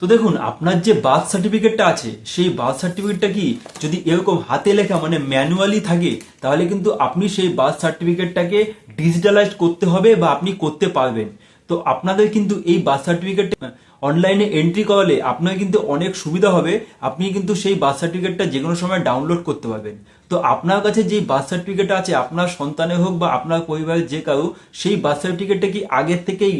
তো দেখুন, আপনার যে বার্থ সার্টিফিকেটটা আছে, সেই বার্থ সার্টিফিকেটটা কি যদি এরকম হাতে লেখা মানে ম্যানুয়ালি থাকে, তাহলে কিন্তু আপনি সেই বার্থ সার্টিফিকেটটাকে ডিজিটালাইজ করতে হবে বা আপনি করতে পারবেন। তো আপনাদের কিন্তু এই বার্থ সার্টিফিকেট অনলাইনে এন্ট্রি করালে আপনার কিন্তু অনেক সুবিধা হবে, আপনি কিন্তু সেই বার্থ সার্টিফিকেটটা যে কোনো সময় ডাউনলোড করতে পারবেন। তো আপনার কাছে যে বার্থ সার্টিফিকেট আছে, আপনার সন্তানের হোক বা আপনার পরিবারের যে কারও, সেই বার্থ সার্টিফিকেটটা কি আগের থেকেই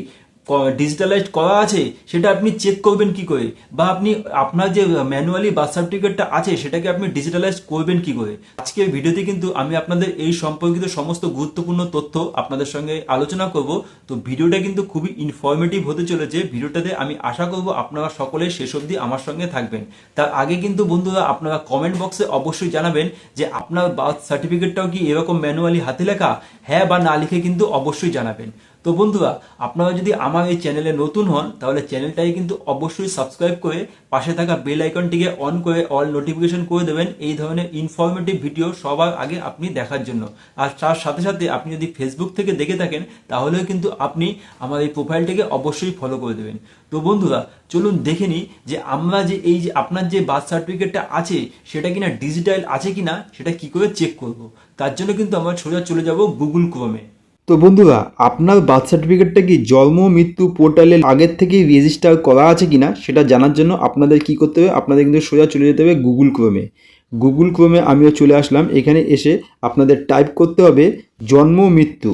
ডিজিটালাইজ করা আছে, সেটা আপনি চেক করবেন কি করে? বা আপনি আপনার যে ম্যানুয়ালি বার্থ সার্টিফিকেটটা আছে, সেটাকে আপনি ডিজিটালাইজ করবেন কি করে? আজকের ভিডিওতে কিন্তু আমি আপনাদের এই সম্পর্কিত সমস্ত গুরুত্বপূর্ণ তথ্য আপনাদের সঙ্গে আলোচনা করব। তো ভিডিওটা কিন্তু খুবই ইনফরমেটিভ হতে চলেছে। ভিডিওটাতে আমি আশা করব আপনারা সকলে শেষ অবধি আমার সঙ্গে থাকবেন। তার আগে কিন্তু বন্ধুরা, আপনারা কমেন্ট বক্সে অবশ্যই জানাবেন যে আপনার বার্থ সার্টিফিকেটটাও কি এরকম ম্যানুয়ালি হাতে লেখা? হ্যাঁ বা না লিখে কিন্তু অবশ্যই জানাবেন। তো বন্ধুরা, আপনারা যদি আমার এই চ্যানেলে নতুন হন, তাহলে চ্যানেলটাকে কিন্তু অবশ্যই সাবস্ক্রাইব করে পাশে থাকা বেল আইকনটিকে অন করে অল নোটিফিকেশন করে দেবেন এই ধরনের ইনফরমেটিভ ভিডিও সবার আগে আপনি দেখার জন্য। আর তার সাথে সাথে আপনি যদি ফেসবুক থেকে দেখে থাকেন, তাহলেও কিন্তু আপনি আমার এই প্রোফাইলটাকে অবশ্যই ফলো করে দেবেন। তো বন্ধুরা, চলুন দেখে নিই যে আমরা যে এই যে আপনার যে বার্থ সার্টিফিকেটটা আছে, সেটা কিনা ডিজিটাল আছে কিনা, সেটা কি করে চেক করব? তার জন্য কিন্তু আমরা সোজা চলে যাব গুগল ক্রোমে তো বন্ধুরা, আপনার বার্থ সার্টিফিকেটটা কি জন্ম, মৃত্যু পোর্টালে আগের থেকেই রেজিস্টার করা আছে কি না সেটা জানার জন্য আপনাদের কি করতে হবে? আপনাদের কিন্তু সোজা চলে যেতে হবে গুগল ক্রোমে গুগল ক্রোমে আমিও চলে আসলাম। এখানে এসে আপনাদের টাইপ করতে হবে জন্ম, মৃত্যু।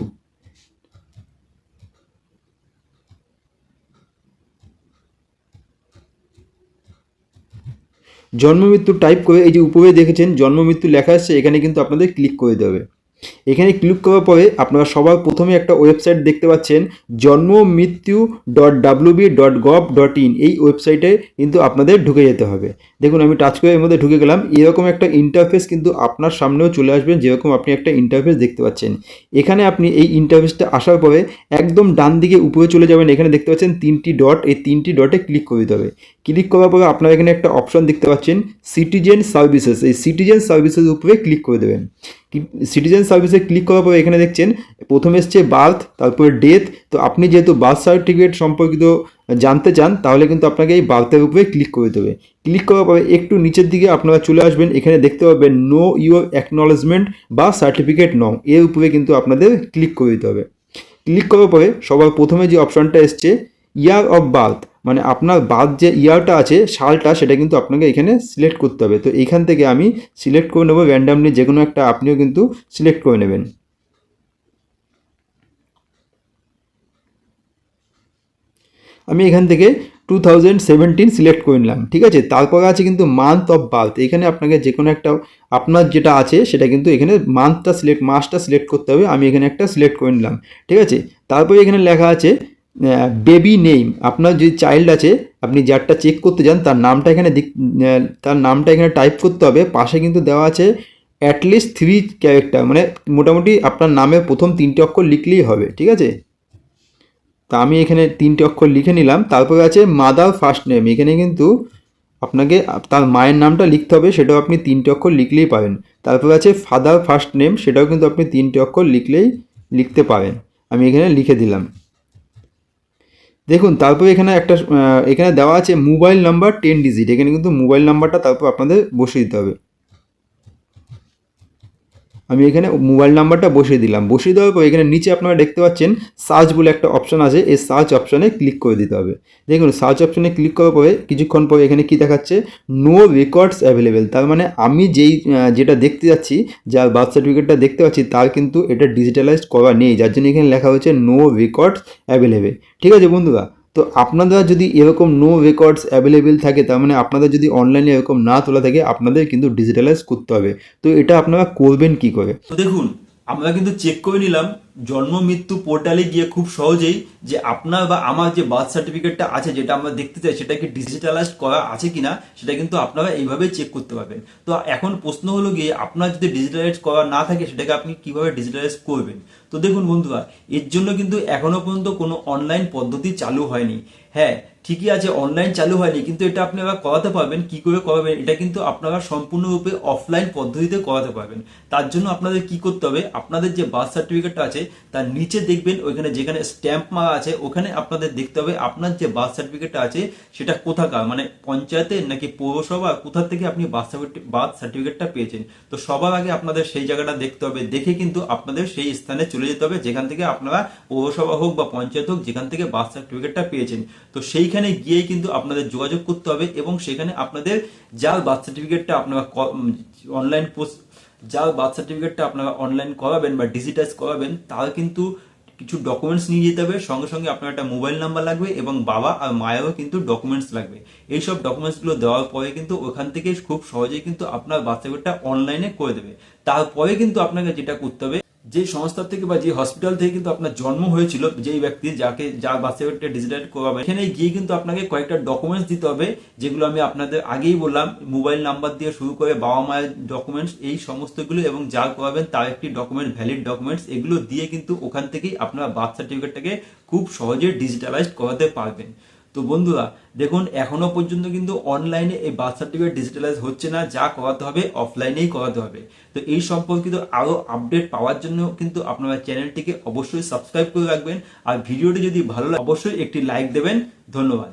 জন্ম, মৃত্যু টাইপ করে এই যে উপরে দেখেছেন, জন্ম, মৃত্যু লেখা আসছে এখানে কিন্তু আপনাদের ক্লিক করে দিতে হবে। এখানে ক্লিক করার পরে আপনারা সবার প্রথমে একটা ওয়েবসাইট দেখতে পাচ্ছেন জন্ম মৃত্যু dot WB dot gov dot in এই ওয়েবসাইটে কিন্তু আপনাদের ঢুকে যেতে হবে। দেখুন, আমি টাচ করে এর মধ্যে ঢুকে গেলাম। এরকম একটা ইন্টারফেস কিন্তু আপনার সামনেও চলে আসবেন যেরকম আপনি একটা ইন্টারফেস দেখতে পাচ্ছেন। এখানে আপনি এই ইন্টারফেসটা আসার পরে একদম ডান দিকে উপরে চলে যাবেন। এখানে দেখতে পাচ্ছেন তিনটি ডট এই তিনটি ডটে ক্লিক করে দিতে হবে। ক্লিক করার পরে আপনারা এখানে একটা অপশন দেখতে পাচ্ছেন সিটিজেন সার্ভিসেস এই সিটিজেন সার্ভিসেস উপরে ক্লিক করে দেবেন। সিটিজেন সার্ভিসে ক্লিক করার পরে এখানে দেখছেন, প্রথমে এসছে বার্থ তারপরে ডেথ তো আপনি যেহেতু বার্থ সার্টিফিকেট সম্পর্কিত জানতে চান, তাহলে কিন্তু আপনাকে এই বার্থের উপরে ক্লিক করে দেবে ক্লিক করার পরে একটু নিচের দিকে আপনারা চলে আসবেন, এখানে দেখতে পাবেন নো ইউর অ্যাকনলেজমেন্ট বা সার্টিফিকেট নং এর উপরে কিন্তু আপনাদের ক্লিক করে দিতে হবে। ক্লিক করার পরে সবার প্রথমে যে অপশনটা এসছে ইয়ার অফ বার্থ মানে আপনার বার্থ যে ইয়ারটা আছে, সালটা, সেটা কিন্তু আপনাকে এখানে সিলেক্ট করতে হবে। তো এইখান থেকে আমি সিলেক্ট করে নেব র্যান্ডামলি যে কোনো একটা, আপনিও কিন্তু সিলেক্ট করে নেবেন। আমি এখান থেকে টু থাউজেন্ড সেভেন্টিন সিলেক্ট করে নিলাম, ঠিক আছে? তারপরে আছে কিন্তু মান্থ অফ বার্থ এখানে আপনাকে যে কোনো একটা, আপনার যেটা আছে, সেটা কিন্তু এখানে মান্থটা সিলেক্ট মাসটা সিলেক্ট করতে হবে। আমি এখানে একটা সিলেক্ট করে নিলাম, ঠিক আছে? তারপরে এখানে লেখা আছে বেবি নেম আপনার যে চাইল্ড আছে, আপনি যারটা চেক করতে যান, তার নামটা এখানে তার নামটা এখানে টাইপ করতে হবে। পাশে কিন্তু দেওয়া আছে অ্যাটলিস্ট থ্রি ক্যারেক্টার মানে মোটামুটি আপনার নামে প্রথম তিনটে অক্ষর লিখলেই হবে, ঠিক আছে? তা আমি এখানে তিনটে অক্ষর লিখে নিলাম। তারপরে আছে মাদার ফার্স্ট নেম এখানে কিন্তু আপনাকে তার মায়ের নামটা লিখতে হবে, সেটাও আপনি তিনটে অক্ষর লিখলেই পাবেন। তারপরে আছে ফাদার ফার্স্ট নেম সেটাও কিন্তু আপনি তিনটে অক্ষর লিখলেই লিখতে পারেন। আমি এখানে লিখে দিলাম। দেখুন, তারপরে এখানে একটা এখানে দেওয়া আছে মোবাইল নাম্বার টেন ডিজিট এখানে কিন্তু মোবাইল নাম্বারটা তারপর আপনাদের বসিয়ে দিতে হবে। আমি এখানে মোবাইল নাম্বারটা বসিয়ে দিলাম। বসিয়ে দেওয়ার পর এখানে নিচে আপনারা দেখতে পাচ্ছেন সার্চ বলে একটা অপশন আছে। এই সার্চ অপশনে ক্লিক করে দিতে হবে। দেখুন, সার্চ অপশনে ক্লিক করার পরে কিছুক্ষণ পরে এখানে কি দেখাচ্ছে? নো রেকর্ডস অ্যাভেলেবেল তার মানে আমি যেই যেটা দেখতে যাচ্ছি, যার বার্থ সার্টিফিকেটটা দেখতে পাচ্ছি, তার কিন্তু এটা ডিজিটালাইজ করা নেই। যার জন্য এখানে লেখা হয়েছে নো রেকর্ডস অ্যাভেলেবেল ঠিক আছে বন্ধুরা? তো আপনাদের যদি এরকম নো রেকর্ডস অ্যাভেলেবেল থাকে, তার মানে আপনাদের যদি অনলাইনে এরকম না তোলা থাকে, আপনাদের কিন্তু ডিজিটালাইজ করতে হবে। তো এটা আপনারা করবেন কি করে? তো দেখুন, আমরা কিন্তু চেক করে নিলাম জন্ম, মৃত্যু পোর্টালে গিয়ে খুব সহজেই যে আপনার বা আমার যে বার্থ সার্টিফিকেটটা আছে, যেটা আমরা দেখতে চাই, সেটা কি ডিজিটালাইজ করা আছে কিনা, সেটা কিন্তু আপনারা এইভাবে চেক করতে পারবেন। তো এখন প্রশ্ন হলো গিয়ে, আপনার যদি ডিজিটালাইজ করা না থাকে, সেটাকে আপনি কীভাবে ডিজিটালাইজ করবেন? তো দেখুন বন্ধুরা, এর জন্য কিন্তু এখনও পর্যন্ত কোনো অনলাইন পদ্ধতি চালু হয়নি। হ্যাঁ ঠিকই আছে অনলাইন চালু হয়নি, কিন্তু এটা আপনি আবার করাতে পারবেন, কি করে করাবেন, এটা কিন্তু আপনারা সম্পূর্ণরূপে অফলাইন পদ্ধতিতে করাতে পারবেন। তার জন্য আপনাদের কি করতে হবে, আপনাদের যে বার্থ সার্টিফিকেটটা আছে তার নিচে দেখবেন ওইখানে যেখানে স্ট্যাম্প মারা আছে, ওখানে আপনাদের দেখতে হবে আপনার যে বার্থ সার্টিফিকেটটা আছে, সেটা কোথাকার? মানে পঞ্চায়েতের নাকি পৌরসভা? কোথা থেকে আপনি বার্থ বার্থ সার্টিফিকেটটা পেয়েছেন? তো সবার আগে আপনাদের সেই জায়গাটা দেখতে হবে। দেখে কিন্তু আপনাদের সেই স্থানে চলে যেতে হবে, যেখান থেকে আপনারা পৌরসভা হোক বা পঞ্চায়েত হোক, যেখান থেকে বার্থ সার্টিফিকেটটা পেয়েছেন। তো সেইখানে গিয়েই কিন্তু আপনাদের যোগাযোগ করতে হবে এবং সেখানে আপনাদের যার বার্থ সার্টিফিকেটটা আপনারা অনলাইন পোস্ট যার বার্থ সার্টিফিকেটটা আপনারা অনলাইন করাবেন বা ডিজিটাইজ করাবেন, তার কিন্তু কিছু ডকুমেন্টস নিয়ে যেতে হবে। সঙ্গে সঙ্গে আপনার একটা মোবাইল নাম্বার লাগবে এবং বাবা আর মায়েরও কিন্তু ডকুমেন্টস লাগবে। এইসব ডকুমেন্টসগুলো দেওয়ার পরে কিন্তু ওখান থেকে খুব সহজেই কিন্তু আপনার সার্টিফিকেটটা অনলাইনে করে দেবে। তারপরে কিন্তু আপনাকে যেটা করতে হবে যে সংস্থা থেকে বা যে হসপিটাল থেকে কিন্তু আপনার জন্ম হয়েছিল, যেই ব্যক্তি যাকে বার্থ সার্টিফিকেটটা ডিজিটাল করাবে এখানে গিয়ে কিন্তু আপনাকে কয়েকটা ডকুমেন্টস দিতে হবে, যেগুলো আমি আপনাদের আগেই বললাম মোবাইল নাম্বার দিয়ে শুরু করে বাবা মায়ের ডকুমেন্টস এই সমস্তগুলো এবং যা করাবেন তার একটি ডকুমেন্ট ভ্যালিড ডকুমেন্টস এগুলো দিয়ে কিন্তু ওখান থেকেই আপনার বার্থ সার্টিফিকেটটাকে খুব সহজে ডিজিটালাইজড করাতে পারবেন। তো বন্ধুরা, দেখুন, এখনও পর্যন্ত কিন্তু অনলাইনে এই বার্থ সার্টিফিকেট ডিজিটালাইজ হচ্ছে না, যা করাতে হবে অফলাইনেই করাতে হবে। তো এই সম্পর্কিত আরও আপডেট পাওয়ার জন্য কিন্তু আপনারা চ্যানেলটিকে অবশ্যই সাবস্ক্রাইব করে রাখবেন। আর ভিডিওটি যদি ভালো লাগে, অবশ্যই একটি লাইক দেবেন। ধন্যবাদ।